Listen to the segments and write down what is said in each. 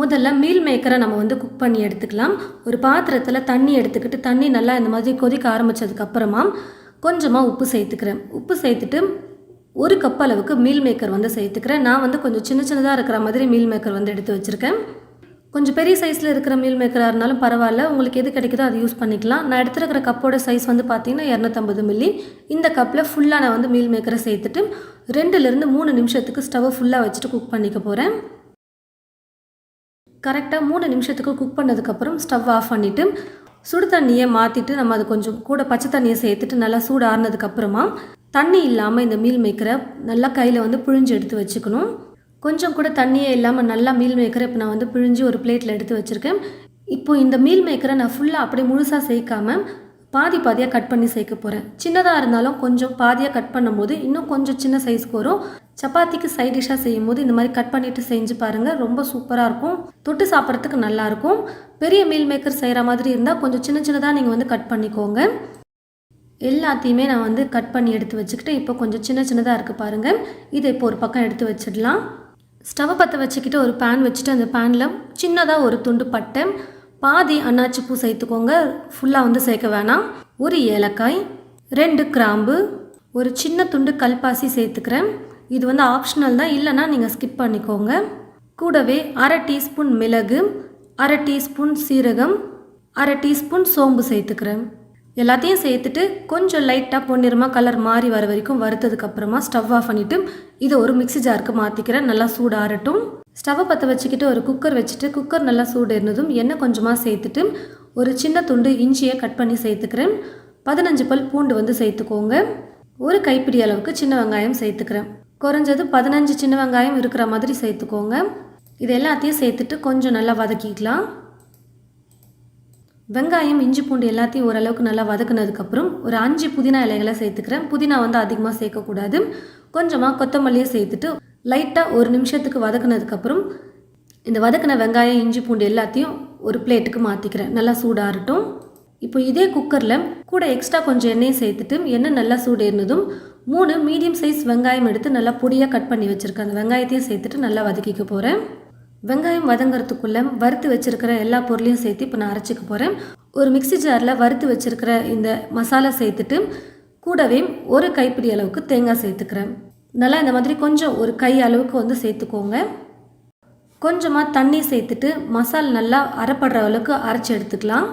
முதல்ல மீல் மேக்கரை நம்ம வந்து குக் பண்ணி எடுத்துக்கலாம். ஒரு பாத்திரத்தில் தண்ணி எடுத்துக்கிட்டு தண்ணி நல்லா இந்த மாதிரி கொதிக்க ஆரம்பித்ததுக்கப்புறமா கொஞ்சமாக உப்பு சேர்த்துக்கிறேன். உப்பு சேர்த்துட்டு ஒரு கப் அளவுக்கு மீல் மேக்கர் வந்து சேர்த்துக்கிறேன். நான் வந்து கொஞ்சம் சின்ன சின்னதாக இருக்கிற மாதிரி மீல் மேக்கர் வந்து எடுத்து வச்சுருக்கேன். கொஞ்சம் பெரிய சைஸில் இருக்கிற மீல் மேக்கராக இருந்தாலும் பரவாயில்ல. உங்களுக்கு எது கிடைக்குதோ அதை யூஸ் பண்ணிக்கலாம். நான் எடுத்துருக்கிற கப்போட சைஸ் வந்து பார்த்தீங்கன்னா இரநூத்தம்பது மில்லி இந்த கப்பில் ஃபுல்லாக நான் வந்து மீல் மேக்கரை சேர்த்துட்டு ரெண்டுலேருந்து மூணு நிமிஷத்துக்கு ஸ்டவ்வை ஃபுல்லாக வச்சுட்டு குக் பண்ணிக்க போகிறேன் கரெக்டாக மூணு நிமிஷத்துக்கு குக் பண்ணதுக்கப்புறம் ஸ்டவ் ஆஃப் பண்ணிவிட்டு சுடு தண்ணியை மாற்றிட்டு நம்ம அது கொஞ்சம் கூட பச்சை தண்ணியை சேர்த்துட்டு நல்லா சூடு ஆறுனதுக்கப்புறமா தண்ணி இல்லாமல் இந்த மீல் மேக்கரை நல்லா கையில் வந்து புழிஞ்சு எடுத்து வச்சுக்கணும். கொஞ்சம் கூட தண்ணியே இல்லாமல் நல்லா மீல் மேக்கரை இப்போ நான் வந்து பிழிஞ்சு ஒரு பிளேட்டில் எடுத்து வச்சுருக்கேன். இப்போ இந்த மீல் மேக்கரை நான் ஃபுல்லாக அப்படியே முழுசாக சேர்க்காமல் பாதி பாதியாக கட் பண்ணி சேர்க்க போகிறேன் சின்னதாக இருந்தாலும் கொஞ்சம் பாதியாக கட் பண்ணும்போது இன்னும் கொஞ்சம் சின்ன சைஸ்க்கு வரும். சப்பாத்திக்கு சைட் டிஷ்ஷாக செய்யும் போது இந்த மாதிரி கட் பண்ணிவிட்டு செஞ்சு பாருங்கள் ரொம்ப சூப்பராக இருக்கும். தொட்டு சாப்பிட்றதுக்கு நல்லாயிருக்கும் பெரிய மீல் மேக்கர் செய்கிற மாதிரி இருந்தால் கொஞ்சம் சின்ன சின்னதாக நீங்கள் வந்து கட் பண்ணிக்கோங்க. எல்லாத்தையுமே நான் வந்து கட் பண்ணி எடுத்து வச்சுக்கிட்டு இப்போ கொஞ்சம் சின்ன சின்னதாக இருக்குது பாருங்கள் இதை இப்போ ஒரு பக்கம் எடுத்து வச்சிடலாம். ஸ்டவ்வை பற்ற வச்சுக்கிட்டு ஒரு பேன் வச்சுட்டு அந்த பேனில் சின்னதாக ஒரு துண்டு பட்டை பாதி அன்னாச்சி பூ சேர்த்துக்கோங்க. ஃபுல்லாக வந்து சேர்க்க வேணாம். ஒரு ஏலக்காய் ரெண்டு கிராம்பு ஒரு சின்ன துண்டு கல்பாசி சேர்த்துக்கிறேன். இது வந்து ஆப்ஷனல் தான். இல்லைன்னா நீங்கள் ஸ்கிப் பண்ணிக்கோங்க. கூடவே அரை டீஸ்பூன் மிளகு அரை டீஸ்பூன் சீரகம் அரை டீஸ்பூன் சோம்பு சேர்த்துக்கிறேன். எல்லாத்தையும் சேர்த்துட்டு கொஞ்சம் லைட்டாக பொன்னிறமாக கலர் மாறி வர வரைக்கும் வறுத்ததுக்கப்புறமா ஸ்டவ் ஆஃப் பண்ணிவிட்டு இதை ஒரு மிக்ஸி ஜாருக்கு மாற்றிக்கிறேன் நல்லா சூடாகட்டும் ஸ்டவ்வை பற்ற வச்சுக்கிட்டு ஒரு குக்கர் வச்சுட்டு குக்கர் நல்லா சூடு இருந்ததும் எண்ணெய் கொஞ்சமாக சேர்த்துட்டு ஒரு சின்ன துண்டு இஞ்சியை கட் பண்ணி சேர்த்துக்கிறேன். பதினஞ்சு பல் பூண்டு வந்து சேர்த்துக்கோங்க. ஒரு கைப்பிடி அளவுக்கு சின்ன வெங்காயம் சேர்த்துக்கிறேன். குறைஞ்சது பதினஞ்சு சின்ன வெங்காயம் இருக்கிற மாதிரி சேர்த்துக்கோங்க. இது எல்லாத்தையும் சேர்த்துட்டு கொஞ்சம் நல்லா வதக்கிக்கலாம். வெங்காயம் இஞ்சி பூண்டு எல்லாத்தையும் ஓரளவுக்கு நல்லா வதக்குனதுக்கப்புறம் ஒரு அஞ்சு புதினா இலைகளை சேர்த்துக்கிறேன். புதினா வந்து அதிகமாக சேர்க்கக்கூடாது. கொஞ்சமாக கொத்தமல்லியை சேர்த்துட்டு லைட்டாக ஒரு நிமிஷத்துக்கு வதக்குனதுக்கப்புறம் இந்த வதக்கின வெங்காயம் இஞ்சி பூண்டு எல்லாத்தையும் ஒரு பிளேட்டுக்கு மாற்றிக்கிறேன் நல்லா சூடாகட்டும் இப்போ இதே குக்கரில் கூட எக்ஸ்ட்ரா கொஞ்சம் எண்ணெயை சேர்த்துட்டு எண்ணெய் நல்லா சூடேறினதும் மூணு மீடியம் சைஸ் வெங்காயம் எடுத்து நல்லா பொடியாக கட் பண்ணி வச்சுருக்கேன். அந்த வெங்காயத்தையும் சேர்த்துட்டு நல்லா வதக்கிக்க போகிறேன் வெங்காயம் வதங்கிறதுக்குள்ளே வறுத்து வச்சுருக்கிற எல்லா பொருளையும் சேர்த்து இப்போ நான் அரைச்சிக்க போகிறேன் ஒரு மிக்ஸி ஜாரில் வறுத்து வச்சுருக்கிற இந்த மசாலா சேர்த்துட்டு கூடவே ஒரு கைப்பிடி அளவுக்கு தேங்காய் சேர்த்துக்கிறேன். நல்லா இந்த மாதிரி கொஞ்சம் ஒரு கை அளவுக்கு வந்து சேர்த்துக்கோங்க. கொஞ்சமாக தண்ணி சேர்த்துட்டு மசால் நல்லா அரைப்படுற அளவுக்கு அரைச்சி எடுத்துக்கலாம்.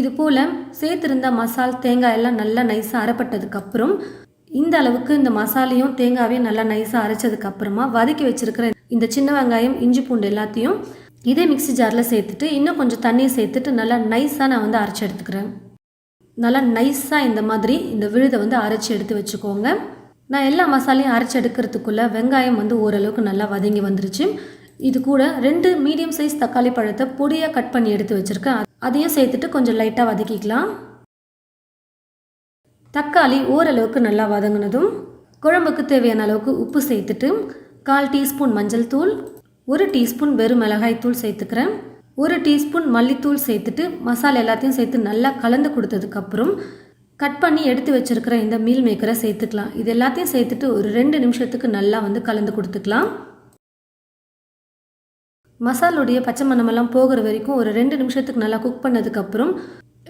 இது போல் சேர்த்துருந்த மசால் தேங்காய் எல்லாம் நல்லா நைஸாக அரைப்பட்டதுக்கப்புறம் இந்த அளவுக்கு இந்த மசாலையும் தேங்காவையும் நல்லா நைஸாக அரைச்சதுக்கப்புறமா வதக்கி வச்சுருக்கிற இந்த சின்ன வெங்காயம் இஞ்சி பூண்டு எல்லாத்தையும் இதே மிக்ஸி ஜாரில் சேர்த்துட்டு இன்னும் கொஞ்சம் தண்ணியை சேர்த்துட்டு நல்லா நைஸாக நான் வந்து அரைச்சி எடுத்துக்கிறேன். நல்லா நைஸாக இந்த மாதிரி இந்த விழுதை வந்து அரைச்சி எடுத்து வச்சுக்கோங்க. நான் எல்லா மசாலையும் அரைச்சி எடுக்கிறதுக்குள்ளே வெங்காயம் வந்து ஓரளவுக்கு நல்லா வதங்கி வந்துருச்சு. இது கூட ரெண்டு மீடியம் சைஸ் தக்காளி பழத்தை பொடியாக கட் பண்ணி எடுத்து வச்சுருக்கேன். அதையும் சேர்த்துட்டு கொஞ்சம் லைட்டாக வதக்கிக்கலாம். தக்காளி ஓரளவுக்கு நல்லா வதங்கினதும் குழம்புக்கு தேவையான அளவுக்கு உப்பு சேர்த்துட்டு கால் டீஸ்பூன் மஞ்சள் தூள் ஒரு டீஸ்பூன் வெறும் மிளகாய் தூள் சேர்த்துக்கிறேன். ஒரு டீஸ்பூன் மல்லித்தூள் சேர்த்துட்டு மசாலா எல்லாத்தையும் சேர்த்து நல்லா கலந்து கொடுத்ததுக்கப்புறம் கட் பண்ணி எடுத்து வச்சுருக்கிற இந்த மீல் மேக்கரை சேர்த்துக்கலாம். இது எல்லாத்தையும் சேர்த்துட்டு ஒரு ரெண்டு நிமிஷத்துக்கு நல்லா வந்து கலந்து கொடுத்துக்கலாம். மசாலுடைய பச்சை மணமெல்லாம் போகிற வரைக்கும் ஒரு ரெண்டு நிமிஷத்துக்கு நல்லா குக் பண்ணதுக்கப்புறம்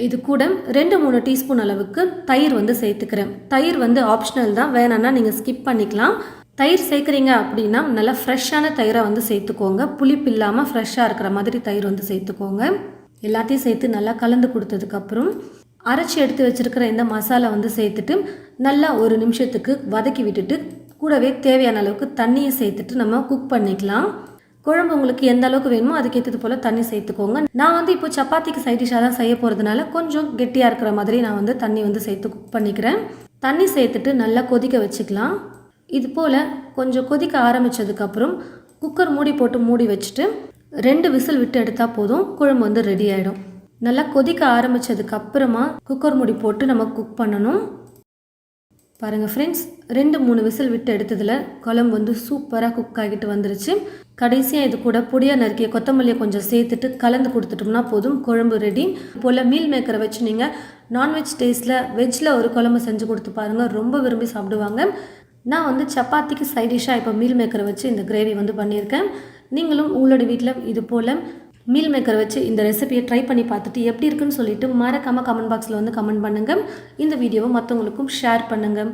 இது கூட ரெண்டு மூணு டீஸ்பூன் அளவுக்கு தயிர் வந்து சேர்த்துக்கிறேன். தயிர் வந்து ஆப்ஷனல் தான். வேணான்னா நீங்கள் ஸ்கிப் பண்ணிக்கலாம். தயிர் சேர்க்குறீங்க அப்படின்னா நல்லா ஃப்ரெஷ்ஷான தயிரை வந்து சேர்த்துக்கோங்க. புளிப்பு இல்லாமல் ஃப்ரெஷ்ஷாக இருக்கிற மாதிரி தயிர் வந்து சேர்த்துக்கோங்க. எல்லாத்தையும் சேர்த்து நல்லா கலந்து கொடுத்ததுக்கப்புறம் அரைச்சி எடுத்து வச்சுருக்கிற இந்த மசாலா வந்து சேர்த்துட்டு நல்லா ஒரு நிமிஷத்துக்கு வதக்கி விட்டுட்டு கூடவே தேவையான அளவுக்கு தண்ணியை சேர்த்துட்டு நம்ம குக் பண்ணிக்கலாம். குழம்பு உங்களுக்கு எந்த அளவுக்கு வேணுமோ அதுக்கேற்றது போல் தண்ணி சேர்த்துக்கோங்க. நான் வந்து இப்போ சப்பாத்திக்கு சைட் டிஷ்ஷாக தான் செய்ய போகிறதுனால கொஞ்சம் கெட்டியாக இருக்கிற மாதிரி நான் வந்து தண்ணி வந்து சேர்த்து குக் பண்ணிக்கிறேன். தண்ணி சேர்த்துட்டு நல்லா கொதிக்க வச்சுக்கலாம். இது போல் கொஞ்சம் கொதிக்க ஆரம்பித்ததுக்கப்புறம் குக்கர் மூடி போட்டு மூடி வச்சுட்டு ரெண்டு விசில் விட்டு எடுத்தால் போதும். குழம்பு வந்து ரெடி ஆகிடும் நல்லா கொதிக்க ஆரம்பித்ததுக்கு அப்புறமா குக்கர் மூடி போட்டு நம்ம குக் பண்ணணும். பாருங்கள் ஃப்ரெண்ட்ஸ் ரெண்டு மூணு விசில் விட்டு எடுத்ததில் குழம்பு வந்து சூப்பராக குக் ஆகிட்டு வந்துருச்சு. கடைசியாக இது கூட பொடியாக நறுக்கிய கொத்தமல்லியை கொஞ்சம் சேர்த்துட்டு கலந்து கொடுத்துட்டோம்னா போதும். குழம்பு ரெடி போல் மீல் மேக்கரை வச்சு நீங்கள் நான்வெஜ் டேஸ்ட்டில் வெஜ்ஜில் ஒரு குழம்பு செஞ்சு கொடுத்து பாருங்கள் ரொம்ப விரும்பி சாப்பிடுவாங்க. நான் வந்து சப்பாத்திக்கு சைடிஷாக இப்போ மீல் மேக்கரை வச்சு இந்த கிரேவி வந்து பண்ணியிருக்கேன். நீங்களும் உங்களோட வீட்டில் இது போல் மீல் மேக்கர் வச்சு இந்த ரெசிபியை ட்ரை பண்ணி பார்த்துட்டு எப்படி இருக்குன்னு சொல்லிட்டு மறக்காமல் கமெண்ட் பாக்ஸில் வந்து கமெண்ட் பண்ணுங்கள் இந்த வீடியோவை மற்றவங்களுக்கும் ஷேர் பண்ணுங்கள்